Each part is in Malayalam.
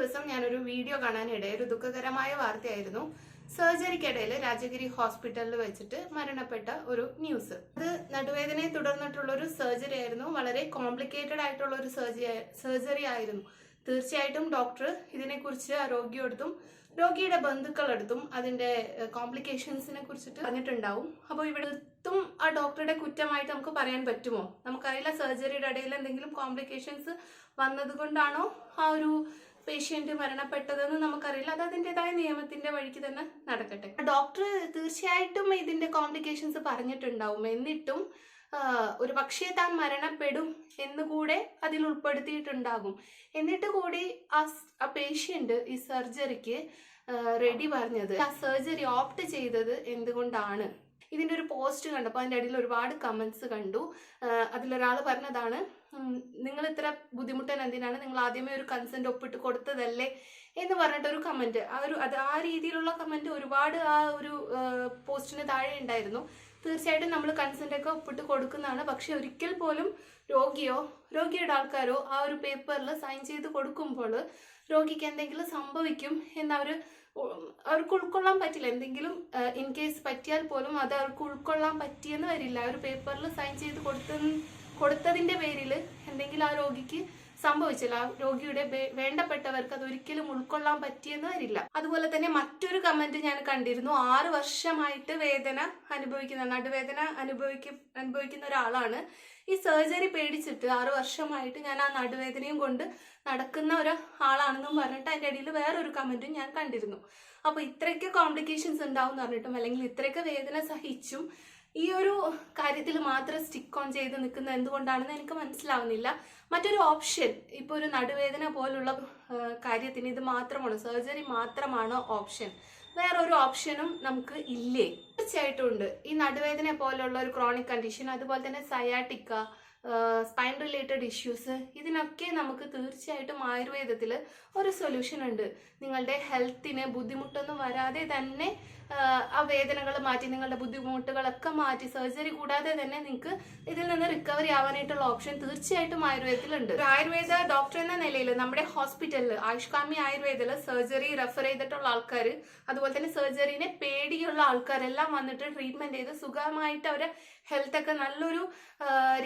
ദിവസം ഞാനൊരു വീഡിയോ കാണാനിടയിൽ ഒരു ദുഃഖകരമായ വാർത്തയായിരുന്നു. സർജറിക്കിടയിൽ രാജഗിരി ഹോസ്പിറ്റലിൽ വെച്ചിട്ട് മരണപ്പെട്ട ഒരു ന്യൂസ്. അത് നടുവേദനയെ തുടർന്നിട്ടുള്ള ഒരു സർജറി ആയിരുന്നു. വളരെ കോംപ്ലിക്കേറ്റഡ് ആയിട്ടുള്ള ഒരു സർജറി സർജറി ആയിരുന്നു. തീർച്ചയായിട്ടും ഡോക്ടർ ഇതിനെക്കുറിച്ച് രോഗിയോടത്തും രോഗിയുടെ ബന്ധുക്കളെടുത്തും അതിന്റെ കോംപ്ലിക്കേഷൻസിനെ കുറിച്ചിട്ട് പറഞ്ഞിട്ടുണ്ടാവും. അപ്പോൾ ഇവിടുത്തും ആ ഡോക്ടറുടെ കുറ്റമായിട്ട് നമുക്ക് പറയാൻ പറ്റുമോ? നമുക്കറിയില്ല സർജറിയുടെ ഇടയിൽ എന്തെങ്കിലും കോംപ്ലിക്കേഷൻസ് വന്നത് കൊണ്ടാണോ ആ ഒരു പേഷ്യന്റ് മരണപ്പെട്ടതെന്ന് നമുക്കറിയില്ല. അത് അതിന്റെതായ നിയമത്തിന്റെ വഴിക്ക് തന്നെ നടക്കട്ടെ. ഡോക്ടർ തീർച്ചയായിട്ടും ഇതിന്റെ കോംപ്ലിക്കേഷൻസ് പറഞ്ഞിട്ടുണ്ടാവും. എന്നിട്ടും ഒരു പക്ഷേ താൻ മരണപ്പെടും എന്നുകൂടെ അതിൽ ഉൾപ്പെടുത്തിയിട്ടുണ്ടാകും. എന്നിട്ട് കൂടി ആ പേഷ്യന്റ് ഈ സർജറിക്ക് റെഡി പറഞ്ഞത്. ആ സർജറി ഓപ്റ്റ് ചെയ്തത് എന്തുകൊണ്ടാണ്? ഇതിന്റെ ഒരു പോസ്റ്റ് കണ്ടപ്പോൾ അതിന്റെ ഇടയിൽ ഒരുപാട് കമന്റ്സ് കണ്ടു. അതിലൊരാൾ പറഞ്ഞതാണ് നിങ്ങൾ ഇത്ര ബുദ്ധിമുട്ടാൻ എന്തിനാണ് നിങ്ങൾ ആദ്യമേ ഒരു കൺസെന്റ് ഒപ്പിട്ട് കൊടുത്തതല്ലേ എന്ന് പറഞ്ഞിട്ട് ഒരു കമന്റ് ആ ഒരു അത് ആ രീതിയിലുള്ള കമന്റ് ഒരുപാട് ആ ഒരു പോസ്റ്റിന് താഴെ ഉണ്ടായിരുന്നു. തീർച്ചയായിട്ടും നമ്മൾ കൺസെന്റ് ഒക്കെ ഒപ്പിട്ട് കൊടുക്കുന്നതാണ്. പക്ഷെ ഒരിക്കൽ പോലും രോഗിയോ രോഗിയുടെ ആൾക്കാരോ ആ ഒരു പേപ്പറിൽ സൈൻ ചെയ്ത് കൊടുക്കുമ്പോൾ രോഗിക്ക് എന്തെങ്കിലും സംഭവിക്കും എന്നവർ അവർക്ക് ഉൾക്കൊള്ളാൻ പറ്റില്ല. എന്തെങ്കിലും ഇൻ കേസ് പറ്റിയാൽ പോലും അത് അവർക്ക് ഉൾക്കൊള്ളാൻ പറ്റിയെന്ന് വരില്ല. ഒരു പേപ്പറിൽ സൈൻ ചെയ്ത് കൊടുത്ത കൊടുത്തതിന്റെ പേരിൽ എന്തെങ്കിലും ആ രോഗിക്ക് സംഭവിച്ചില്ല. ആ രോഗിയുടെ വേണ്ടപ്പെട്ടവർക്ക് അത് ഒരിക്കലും ഉൾക്കൊള്ളാൻ പറ്റിയെന്ന് വരില്ല. അതുപോലെ തന്നെ മറ്റൊരു കമന്റ് ഞാൻ കണ്ടിരുന്നു. ആറ് വർഷമായിട്ട് വേദന അനുഭവിക്കുന്ന നടുവേദന അനുഭവിക്ക അനുഭവിക്കുന്ന ഒരാളാണ്. ഈ സർജറി പേടിച്ചിട്ട് ആറ് വർഷമായിട്ട് ഞാൻ ആ നടുവേദനയും കൊണ്ട് നടക്കുന്ന ഒരു ആളാണെന്നും പറഞ്ഞിട്ട് അതിന്റെ ഇടയിൽ വേറൊരു കമന്റും ഞാൻ കണ്ടിരുന്നു. അപ്പോൾ ഇത്രയ്ക്ക് കോംപ്ലിക്കേഷൻസ് ഉണ്ടാവും എന്ന് പറഞ്ഞിട്ടും അല്ലെങ്കിൽ ഇത്രയൊക്കെ വേദന സഹിച്ചും ഈ ഒരു കാര്യത്തിൽ മാത്രം സ്റ്റിക്ക് ഓൺ ചെയ്ത് നിൽക്കുന്നത് എന്തുകൊണ്ടാണെന്ന് എനിക്ക് മനസ്സിലാവുന്നില്ല. മറ്റൊരു ഓപ്ഷൻ ഇപ്പോൾ ഒരു നടുവേദന പോലുള്ള കാര്യത്തിന് ഇത് മാത്രമാണോ സർജറി മാത്രമാണോ ഓപ്ഷൻ വേറെ ഒരു ഓപ്ഷനും നമുക്ക് ഇല്ലേ? തീർച്ചയായിട്ടും ഉണ്ട്. ഈ നടുവേദന പോലുള്ള ഒരു ക്രോണിക് കണ്ടീഷൻ അതുപോലെ തന്നെ സയാട്ടിക്ക സ്പൈൻ റിലേറ്റഡ് ഇഷ്യൂസ് ഇതിനൊക്കെ നമുക്ക് തീർച്ചയായിട്ടും ആയുർവേദത്തിൽ ഒരു സൊല്യൂഷൻ ഉണ്ട്. നിങ്ങളുടെ ഹെൽത്തിന് ബുദ്ധിമുട്ടൊന്നും വരാതെ തന്നെ ആ, വേദനകൾ മാറ്റി നിങ്ങളുടെ ബുദ്ധിമുട്ടുകളൊക്കെ മാറ്റി സർജറി കൂടാതെ തന്നെ നിങ്ങൾക്ക് ഇതിൽ നിന്ന് റിക്കവറി ആവാനായിട്ടുള്ള ഓപ്ഷൻ തീർച്ചയായിട്ടും ആയുർവേദത്തിലുണ്ട്. ആയുർവേദ ഡോക്ടർ എന്ന നിലയിൽ നമ്മുടെ ഹോസ്പിറ്റലിൽ ആയുഷ്കാമി ആയുർവേദിൽ സർജറി റെഫർ ചെയ്തിട്ടുള്ള ആൾക്കാർ അതുപോലെ തന്നെ സർജറിനെ പേടിയുള്ള ആൾക്കാരെല്ലാം വന്നിട്ട് ട്രീറ്റ്മെന്റ് ചെയ്ത് സുഖമായിട്ട് അവരെ ഹെൽത്തൊക്കെ നല്ലൊരു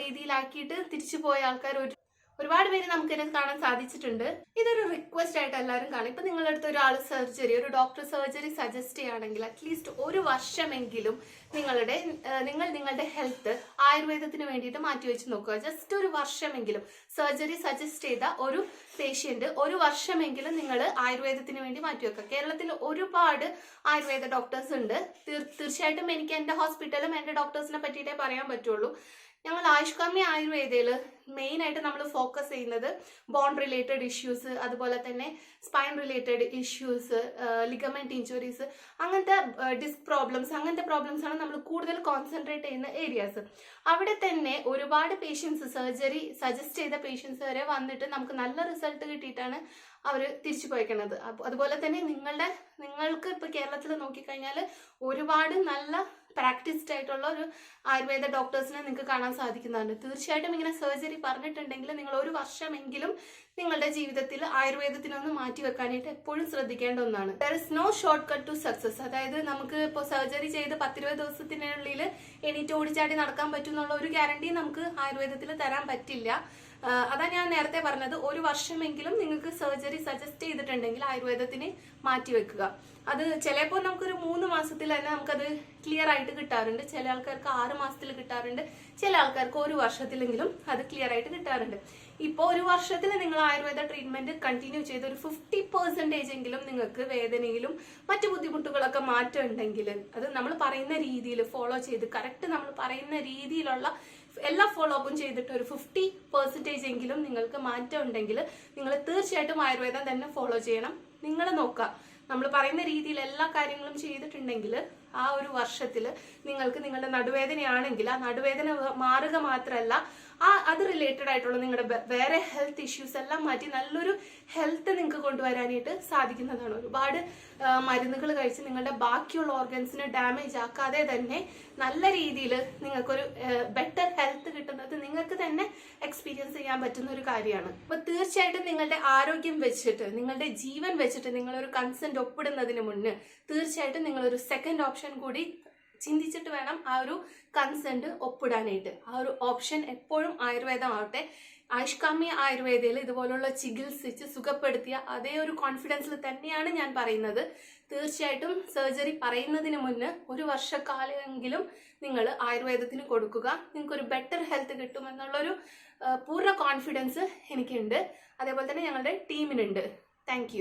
രീതിയിലാക്കിയിട്ട് തിരിച്ചു പോയ ആൾക്കാർ ഒരു ഒരുപാട് പേര് നമുക്ക് ഇതിനെ കാണാൻ സാധിച്ചിട്ടുണ്ട്. ഇതൊരു റിക്വസ്റ്റ് ആയിട്ട് എല്ലാവരും കാണും. ഇപ്പൊ നിങ്ങളുടെ അടുത്ത് ഒരാൾ സർജറി ഒരു ഡോക്ടർ സർജറി സജസ്റ്റ് ചെയ്യുകയാണെങ്കിൽ അറ്റ്ലീസ്റ്റ് ഒരു വർഷമെങ്കിലും നിങ്ങളുടെ നിങ്ങൾ നിങ്ങളുടെ ഹെൽത്ത് ആയുർവേദത്തിന് വേണ്ടിയിട്ട് മാറ്റിവെച്ച് നോക്കുക. ജസ്റ്റ് ഒരു വർഷമെങ്കിലും സർജറി സജസ്റ്റ് ചെയ്ത ഒരു പേഷ്യന്റ് ഒരു വർഷമെങ്കിലും നിങ്ങൾ ആയുർവേദത്തിന് വേണ്ടി മാറ്റിവെക്കുക കേരളത്തിൽ ഒരുപാട് ആയുർവേദ ഡോക്ടേഴ്സ് ഉണ്ട്. തീർ- തീർച്ചയായിട്ടും എനിക്ക് എന്റെ ഹോസ്പിറ്റലും എന്റെ ഡോക്ടേഴ്സിനെ പറ്റിയിട്ടേ പറയാൻ പറ്റുള്ളൂ. ഞങ്ങൾ ആയുഷ്കർമ്മി ആയുർവേദയിൽ മെയിൻ ആയിട്ട് നമ്മൾ ഫോക്കസ് ചെയ്യുന്നത് ബോൺ റിലേറ്റഡ് ഇഷ്യൂസ് അതുപോലെ തന്നെ spine related issues ligament injuries അങ്ങനത്തെ ഡിസ്ക് പ്രോബ്ലംസ് അങ്ങനത്തെ പ്രോബ്ലംസ് ആണ് നമ്മൾ കൂടുതൽ കോൺസെൻട്രേറ്റ് ചെയ്യുന്ന ഏരിയാസ് അവിടെ തന്നെ ഒരുപാട് പേഷ്യൻസ് സർജറി സജസ്റ്റ് ചെയ്ത പേഷ്യൻസ് വരെ വന്നിട്ട് നമുക്ക് നല്ല റിസൾട്ട് കിട്ടിയിട്ടാണ് അവർ തിരിച്ചു പോയിക്കണത്. അപ്പോൾ അതുപോലെ തന്നെ നിങ്ങളുടെ നിങ്ങൾക്ക് ഇപ്പോൾ കേരളത്തിൽ നോക്കിക്കഴിഞ്ഞാൽ ഒരുപാട് നല്ല പ്രാക്ടീസ്ഡ് ആയിട്ടുള്ള ഒരു ആയുർവേദ ഡോക്ടേഴ്സിനെ നിങ്ങൾക്ക് കാണാൻ സാധിക്കുന്നതാണ്. തീർച്ചയായിട്ടും ഇങ്ങനെ സർജറി പറഞ്ഞിട്ടുണ്ടെങ്കിൽ നിങ്ങൾ ഒരു വർഷമെങ്കിലും നിങ്ങളുടെ ജീവിതത്തിൽ ആയുർവേദത്തിനൊന്ന് മാറ്റി വെക്കാനായിട്ട് എപ്പോഴും ശ്രദ്ധിക്കേണ്ട ഒന്നാണ്. There is no short cut to success അതായത് നമുക്ക് ഇപ്പോൾ സർജറി ചെയ്ത് പത്തിരുപത് ദിവസത്തിനുള്ളിൽ എണീറ്റ് ഓടിച്ചാടി നടക്കാൻ പറ്റും എന്നുള്ള ഒരു ഗ്യാരണ്ടി നമുക്ക് ആയുർവേദത്തിൽ തരാൻ പറ്റില്ല. അതാ ഞാൻ നേരത്തെ പറഞ്ഞത്. ഒരു വർഷമെങ്കിലും നിങ്ങൾക്ക് സർജറി സജസ്റ്റ് ചെയ്തിട്ടുണ്ടെങ്കിൽ ആയുർവേദത്തിന് മാറ്റി വെക്കുക. അത് ചിലപ്പോൾ നമുക്കൊരു മൂന്ന് മാസത്തിൽ തന്നെ നമുക്കത് ക്ലിയർ ആയിട്ട് കിട്ടാറുണ്ട്. ചില ആൾക്കാർക്ക് ആറ് മാസത്തിൽ കിട്ടാറുണ്ട്. ചില ആൾക്കാർക്ക് ഒരു വർഷത്തിലെങ്കിലും അത് ക്ലിയർ ആയിട്ട് കിട്ടാറുണ്ട്. ഇപ്പോൾ ഒരു വർഷത്തിൽ നിങ്ങൾ ആയുർവേദ ട്രീറ്റ്മെന്റ് കണ്ടിന്യൂ ചെയ്ത് ഒരു ഫിഫ്റ്റി പെർസെന്റേജ് എങ്കിലും നിങ്ങൾക്ക് വേദനയിലും മറ്റു ബുദ്ധിമുട്ടുകളൊക്കെ മാറ്റം ഉണ്ടെങ്കിൽ അത് നമ്മൾ പറയുന്ന രീതിയിൽ ഫോളോ ചെയ്ത് കറക്റ്റ് നമ്മൾ പറയുന്ന രീതിയിലുള്ള എല്ലാ ഫോളോ അപ്പും ചെയ്തിട്ട് ഒരു ഫിഫ്റ്റി പെർസെന്റേജ് എങ്കിലും നിങ്ങൾക്ക് മാറ്റം ഉണ്ടെങ്കിൽ നിങ്ങൾ തീർച്ചയായിട്ടും ആയുർവേദം തന്നെ ഫോളോ ചെയ്യണം. നിങ്ങൾ നോക്കുക. നമ്മൾ പറയുന്ന രീതിയിൽ എല്ലാ കാര്യങ്ങളും ചെയ്തിട്ടുണ്ടെങ്കിൽ ആ ഒരു വർഷത്തിൽ നിങ്ങൾക്ക് നിങ്ങളുടെ നടുവേദനയാണെങ്കിൽ ആ നടുവേദന മാറുക മാത്രമല്ല ആ അത് റിലേറ്റഡ് ആയിട്ടുള്ള നിങ്ങളുടെ വേറെ ഹെൽത്ത് ഇഷ്യൂസ് എല്ലാം മാറ്റി നല്ലൊരു ഹെൽത്ത് നിങ്ങൾക്ക് കൊണ്ടുവരാനായിട്ട് സാധിക്കുന്നതാണ്. ഒരുപാട് മരുന്നുകൾ കഴിച്ച് നിങ്ങളുടെ ബാക്കിയുള്ള ഓർഗൻസിനെ ഡാമേജ് ആക്കാതെ തന്നെ നല്ല രീതിയിൽ നിങ്ങൾക്കൊരു ബെറ്റർ ഹെൽത്ത് കിട്ടുന്നത് നിങ്ങൾക്ക് തന്നെ എക്സ്പീരിയൻസ് ചെയ്യാൻ പറ്റുന്ന ഒരു കാര്യമാണ്. അപ്പൊ തീർച്ചയായിട്ടും നിങ്ങളുടെ ആരോഗ്യം വെച്ചിട്ട് നിങ്ങളുടെ ജീവൻ വെച്ചിട്ട് നിങ്ങളൊരു കൺസെന്റ് ഒപ്പിടുന്നതിന് മുന്നേ തീർച്ചയായിട്ടും നിങ്ങളൊരു സെക്കൻഡ് ഓപ്ഷൻ കൂടി ചിന്തിച്ചിട്ട് വേണം ആ ഒരു കൺസെന്റ് ഒപ്പിടാനായിട്ട്. ആ ഒരു ഓപ്ഷൻ എപ്പോഴും ആയുർവേദം ആവട്ടെ ആയുഷ്കാമ്യ ആയുർവേദയിൽ ഇതുപോലുള്ള ചികിത്സിച്ച് സുഖപ്പെടുത്തിയ അതേ ഒരു കോൺഫിഡൻസിൽ തന്നെയാണ് ഞാൻ പറയുന്നത്. തീർച്ചയായിട്ടും സർജറി പറയുന്നതിന് മുന്ന് ഒരു വർഷക്കാലമെങ്കിലും നിങ്ങൾ ആയുർവേദത്തിന് കൊടുക്കുക. നിങ്ങൾക്കൊരു ബെറ്റർ ഹെൽത്ത് കിട്ടുമെന്നുള്ളൊരു പൂർണ കോൺഫിഡൻസ് എനിക്കുണ്ട്. അതേപോലെ തന്നെ ഞങ്ങളുടെ ടീമിനുണ്ട് താങ്ക്